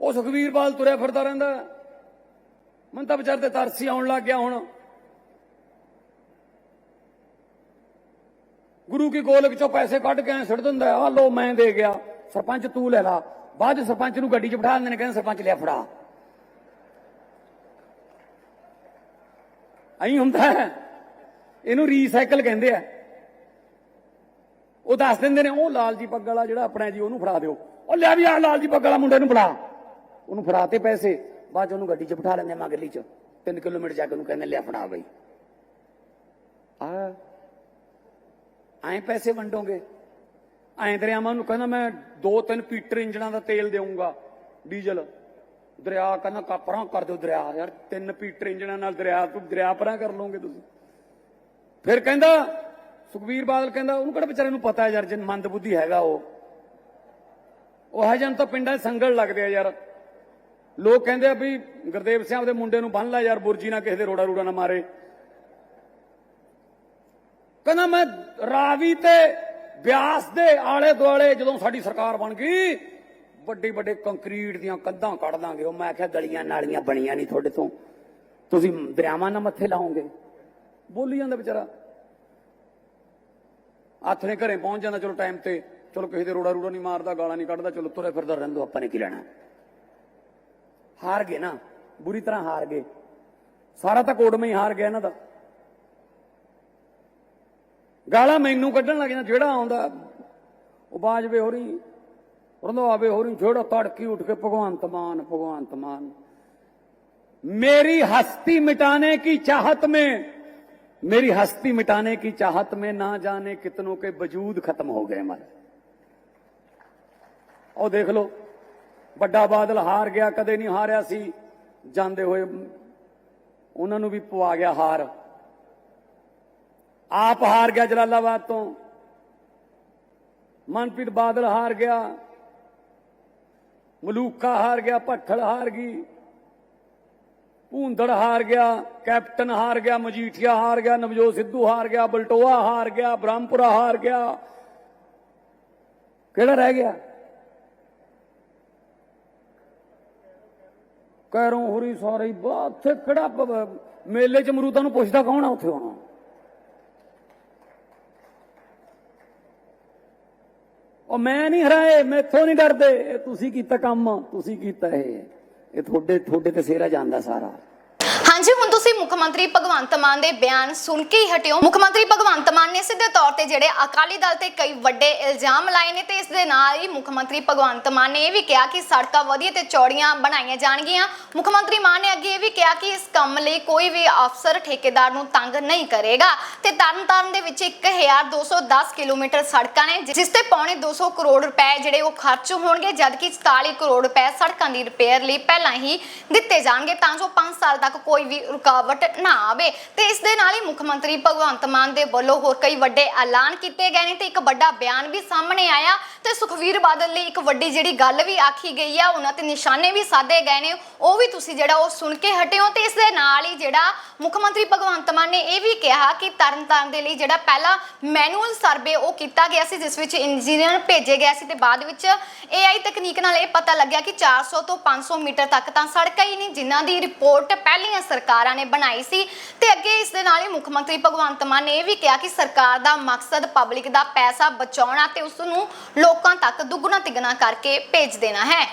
ਉਹ ਸੁਖਵੀਰ ਬਾਲ ਤੁਰਿਆ ਫਿਰਦਾ ਰਹਿੰਦਾ। ਹੈ। ਮੈਨੂੰ ਤਾਂ ਵਿਚਾਰ ਤੇ ਤਰਸੀ ਆਉਣ ਲੱਗ ਗਿਆ ਹੁਣ। ਗੁਰੂ ਕੀ ਗੋਲਕ ਚੋਂ ਪੈਸੇ ਕੱਢ ਕੇ ਐਂ ਦਿੰਦਾ ਆ ਲੋ ਮੈਂ ਦੇ ਗਿਆ। ਸਰਪੰਚ ਤੂੰ ਲੈ ਲਾ। ਬਾਅਦ 'ਚ ਸਰਪੰਚ ਨੂੰ ਗੱਡੀ 'ਚ ਬਿਠਾ ਦਿੰਦੇ ਨੇ, ਕਹਿੰਦੇ ਸਰਪੰਚ ਲਿਆ ਫੜਾ। ਐਂ ਹੁੰਦਾ ਇਹਨੂੰ ਰੀਸਾਈਕਲ ਕਹਿੰਦੇ ਆ। ਉਹ ਦੱਸ ਦਿੰਦੇ ਨੇ, ਉਹ ਲਾਲ ਜੀ ਪੱਗ ਵਾਲਾ ਜਿਹੜਾ ਆਪਣਾ ਜੀ, ਉਹਨੂੰ ਫੜਾ ਦਿਓ। ਉਹ ਲੈ ਵੀ ਆ ਲਾਲ ਜੀ ਪੱਗ ਵਾਲਾ ਮੁੰਡੇ ਨੂੰ ਫੜਾ। ਉਹਨੂੰ ਫੜਾਤੇ ਪੈਸੇ, ਬਾਅਦ 'ਚ ਉਹਨੂੰ ਗੱਡੀ 'ਚ ਬਿਠਾ ਲੈਂਦੇ ਆ ਮਗਲੀ 'ਚ। 3 ਕਿਲੋਮੀਟਰ ਜਾ ਕੇ ਉਹਨੂੰ ਕਹਿੰਦੇ, ਲਿਆ ਫੜਾ ਬਈ। ਆ। ਐਂ ਪੈਸੇ ਵੰਡੋਗੇ। ਐਂ ਦਰਿਆਵਾਂ ਨੂੰ ਕਹਿੰਦਾ ਮੈਂ ਦੋ ਤਿੰਨ ਪੀਟਰ ਇੰਜਣਾਂ ਦਾ ਤੇਲ ਦੇਵਾਂਗਾ ਡੀਜ਼ਲ। ਦਰਿਆ ਕਹਿੰਦਾ ਕਾਪਰਾਂ ਕਰ ਦਿਓ ਦਰਿਆ, ਯਾਰ ਤਿੰਨ ਪੀਟਰ ਇੰਜਣਾਂ ਨਾਲ ਦਰਿਆ, ਤੂੰ ਦਰਿਆ ਪਰਾਂ ਕਰ ਲਓਗੇ ਤੁਸੀਂ। ਫਿਰ ਕਹਿੰਦਾ ਸੁਖਵੀਰ ਬਾਦਲ ਕਹਿੰਦਾ, ਉਹਨੂੰ ਕਿਹੜਾ ਵਿਚਾਰੇ ਨੂੰ ਪਤਾ ਯਾਰ ਜਨ ਮੰਦ ਬੁੱਧੀ ਹੈਗਾ ਉਹ। ਉਹ ਹੈ ਜਨ ਤਾਂ ਪਿੰਡਾਂ 'ਚ ਸੰਗਲ ਲੱਗਦੇ ਆ ਯਾਰ। ਲੋਕ ਕਹਿੰਦੇ ਆ ਵੀ ਗੁਰਦੇਵ ਸਿੰਘ ਦੇ ਮੁੰਡੇ ਨੂੰ ਬੰਨ ਲੈ ਯਾਰ, ਬੁਰਜੀ ਨਾ ਕਿਸੇ ਦੇ ਰੋੜਾ ਰੂੜਾ ਨਾ ਮਾਰੇ। ਕਹਿੰਦਾ ਮੈਂ ਰਾਵੀ ਤੇ ਬਿਆਸ ਦੇ ਆਲੇ ਦੁਆਲੇ ਜਦੋਂ ਸਾਡੀ ਸਰਕਾਰ ਬਣ ਗਈ, ਵੱਡੇ ਵੱਡੇ ਕੰਕਰੀਟ ਦੀਆਂ ਕੰਧਾਂ ਕੱਢ ਦਾਂਗੇ। ਉਹ ਮੈਂ ਕਿਹਾ ਗਲੀਆਂ ਨਾਲੀਆਂ ਬਣੀਆਂ ਨਹੀਂ ਤੁਹਾਡੇ ਤੋਂ। ਤੁਸੀਂ ਦਰਿਆਵਾਂ ਨਾਲ ਮੱਥੇ ਲਾਓਗੇ। ਬੋਲੀ ਜਾਂਦਾ ਵਿਚਾਰਾ। ਹੱਥ ਨੇ ਘਰੇ ਪਹੁੰਚ ਜਾਂਦਾ, ਚਲੋ ਟਾਈਮ ਤੇ, ਚਲੋ ਕਿਸੇ ਦੇ ਰੋੜਾ ਰੂੜਾ ਨਹੀਂ ਮਾਰਦਾ, ਗਾਲਾਂ ਨਹੀਂ ਕੱਢਦਾ, ਚਲੋ ਤੁਰੇ ਫਿਰਦਾ ਰਹਿੰਦੋ ਆਪਾਂ ਨੇ ਕੀ ਲੈਣਾ। ਹਾਰ ਗਏ ਨਾ ਬੁਰੀ ਤਰ੍ਹਾਂ ਹਾਰ ਗਏ ਸਾਰਾ ਤਾਂ ਕੋਡਮੇ ਹੀ ਹਾਰ ਗਿਆ ਇਹਨਾਂ ਦਾ ਗਾਲਾਂ ਮੈਨੂੰ ਕੱਢਣ ਲੱਗ ਜਾਂਦਾ ਜਿਹੜਾ ਆਉਂਦਾ ਉਹ ਬਾਜਵੇ ਹੋ ਰਹੀ ਰੰਧਾਵੇ ਹੋ ਰਹੀ ਜਿਹੜਾ ਤੜਕੀ ਉੱਠ ਕੇ ਭਗਵੰਤ ਮਾਨ ਭਗਵੰਤ ਮਾਨ मेरी हस्ती मिटाने की चाहत में मेरी हस्ती मिटाने की चाहत में ना जाने कितनों के वजूद खत्म हो गए हमारे ਉਹ ਦੇਖ ਲਓ ਵੱਡਾ ਬਾਦਲ ਹਾਰ ਗਿਆ, ਕਦੇ ਨਹੀਂ ਹਾਰਿਆ ਸੀ। ਜਾਂਦੇ ਹੋਏ ਉਹਨਾਂ ਨੂੰ ਵੀ ਪਵਾ ਗਿਆ ਹਾਰ। ਆਪ ਹਾਰ ਗਿਆ ਜਲਾਲਾਬਾਦ ਤੋਂ। ਮਨਪ੍ਰੀਤ ਬਾਦਲ ਹਾਰ ਗਿਆ। ਮਲੂਕਾ ਹਾਰ ਗਿਆ, ਭੱਠਲ ਹਾਰ ਗਈ। ਭੂੰਦੜ ਹਾਰ ਗਿਆ, ਕੈਪਟਨ ਹਾਰ ਗਿਆ, ਮਜੀਠੀਆ ਹਾਰ ਗਿਆ, ਨਵਜੋਤ ਸਿੱਧੂ ਹਾਰ ਗਿਆ, ਬਲਟੋਆ ਹਾਰ ਗਿਆ, ਬ੍ਰਹਮਪੁਰਾ ਹਾਰ ਗਿਆ। ਕਿਹੜਾ ਰਹਿ ਗਿਆ? ਕਹਿਰੋਂ ਹੋਰੀ ਸਾਰੇ ਬਾ ਕਿਹੜਾ ਮੇਲੇ ਚ ਮਰੂਦਾਂ ਨੂੰ ਪੁੱਛਦਾ ਕੌਣ ਆ ਉੱਥੇ ਹੁਣ? ਉਹ ਮੈਂ ਨਹੀਂ ਹਰਾਏ, ਮੈਥੋਂ ਨਹੀਂ ਡਰਦੇ। ਇਹ ਤੁਸੀਂ ਕੀਤਾ ਕੰਮ, ਤੁਸੀਂ ਕੀਤਾ ਇਹ। ਇਹ ਤੁਹਾਡੇ ਤੁਹਾਡੇ ਤੇ ਸੇਰਾ ਜਾਂਦਾ ਸਾਰਾ। ਹਾਂਜੀ, ਹੁਣ ਤੁਸੀਂ ਮੁੱਖ ਮੰਤਰੀ ਭਗਵੰਤ ਮਾਨ ਦੇ ਬਿਆਨ ਸੁਣ ਕੇ ਹੀ ਹਟਿਓ ਮੁੱਖ ਮੰਤਰੀ ਭਗਵੰਤ ਮਾਨ ਨੇ ਸਿੱਧੇ ਤੌਰ ਤੇ ਜਿਹੜੇ ਅਕਾਲੀ ਦਲ ਤੇ ਕਈ ਵੱਡੇ ਇਲਜ਼ਾਮ ਲਾਏ ਨੇ ਤੇ ਇਸ ਦੇ ਨਾਲ ਹੀ ਮੁੱਖ ਮੰਤਰੀ ਭਗਵੰਤ ਮਾਨ ਨੇ ਇਹ ਵੀ ਕਿਹਾ ਕਿ ਸੜਕਾਂ ਵਧੀਆ ਤੇ ਚੌੜੀਆਂ ਬਣਾਈਆਂ ਜਾਣਗੀਆਂ। ਮੁੱਖ ਮੰਤਰੀ ਮਾਨ ਨੇ ਅੱਗੇ ਇਹ ਵੀ ਕਿਹਾ ਕਿ ਇਸ ਕੰਮ ਲਈ ਕੋਈ ਵੀ ਅਫਸਰ ਠੇਕੇਦਾਰ ਨੂੰ ਤੰਗ ਨਹੀਂ ਕਰੇਗਾ। ਤੇ ਤਰਨਤਾਰਨ ਦੇ ਵਿੱਚ 1210 ਕਿਲੋਮੀਟਰ ਸੜਕਾਂ ਨੇ, ਜਿਸ ਤੇ ਪੌਣੇ 200 ਕਰੋੜ ਰੁਪਏ ਜਿਹੜੇ ਉਹ ਖਰਚ ਹੋਣਗੇ, ਜਦਕਿ 44 ਕਰੋੜ ਰੁਪਏ ਸੜਕਾਂ ਦੀ ਰਿਪੇਅਰ ਲਈ ਪਹਿਲਾਂ ਹੀ ਦਿੱਤੇ ਜਾਣਗੇ, ਤਾਂ ਜੋ 5 ਸਾਲ ਤੱਕ ਕੋਈ ਵੀ ਰੁਕਾਵਟ ਨਾ ਆਵੇ। ਤੇ ਇਸ ਦੇ ਨਾਲ ਹੀ ਮੁੱਖ ਮੰਤਰੀ ਭਗਵੰਤ ਮਾਨ ਦੇ ਵੱਲੋਂ ਹੋਰ ਕਈ ਵੱਡੇ ਐਲਾਨ ਕੀਤੇ ਗਏ ਨੇ ਤੇ ਇੱਕ ਵੱਡਾ ਬਿਆਨ ਵੀ ਸਾਹਮਣੇ ਆਇਆ ਤੇ ਸੁਖਵੀਰ ਬਾਦਲ ਲਈ ਇੱਕ ਵੱਡੀ ਜਿਹੜੀ ਗੱਲ ਵੀ ਆਖੀ ਗਈ ਆ, ਉਹਨਾਂ ਤੇ ਨਿਸ਼ਾਨੇ ਵੀ ਸਾਧੇ ਗਏ ਨੇ। ਉਹ ਵੀ ਤੁਸੀਂ ਜਿਹੜਾ ਉਹ ਸੁਣ ਕੇ ਹਟਿਓ ਤੇ ਇਸ ਦੇ ਨਾਲ ਹੀ ਜਿਹੜਾ ਮੁੱਖ ਮੰਤਰੀ ਭਗਵੰਤ ਮਾਨ ਨੇ ਇਹ ਵੀ ਕਿਹਾ ਕਿ ਤਰਨਤਾਰਨ ਦੇ ਲਈ ਜਿਹੜਾ ਪਹਿਲਾ ਮੈਨੂਅਲ ਸਰਵੇ ਉਹ ਕੀਤਾ ਗਿਆ ਸੀ, ਜਿਸ ਵਿੱਚ ਇੰਜੀਨੀਅਰ ਭੇਜੇ ਗਏ ਸੀ ਤੇ ਬਾਅਦ ਵਿੱਚ AI ਤਕਨੀਕ ਨਾਲ ਇਹ ਪਤਾ ਲੱਗਿਆ ਕਿ 400 ਤੋਂ 500 ਮੀਟਰ ਤੱਕ ਤਾਂ ਸੜਕਾਂ ਹੀ ਨਹੀਂ ਜਿਨ੍ਹਾਂ ਦੀ ਰਿਪੋਰਟ ਪਹਿਲੀਆਂ ਸਰਕਾਰਾਂ ਨੇ ਬਣਾਈ ਸੀ। ਤੇ ਅੱਗੇ ਇਸ ਦੇ ਨਾਲ ਹੀ ਮੁੱਖ ਮੰਤਰੀ ਭਗਵੰਤ ਮਾਨ ਨੇ ਇਹ ਵੀ ਕਿਹਾ ਕਿ ਸਰਕਾਰ ਦਾ ਮਕਸਦ ਪਬਲਿਕ ਦਾ ਪੈਸਾ ਬਚਾਉਣਾ ਤੇ ਉਸ ਨੂੰ ਲੋਕਾਂ ਤੱਕ ਦੁੱਗਣਾ ਤਿੱਗਣਾ ਕਰਕੇ ਭੇਜ ਦੇਣਾ ਹੈ।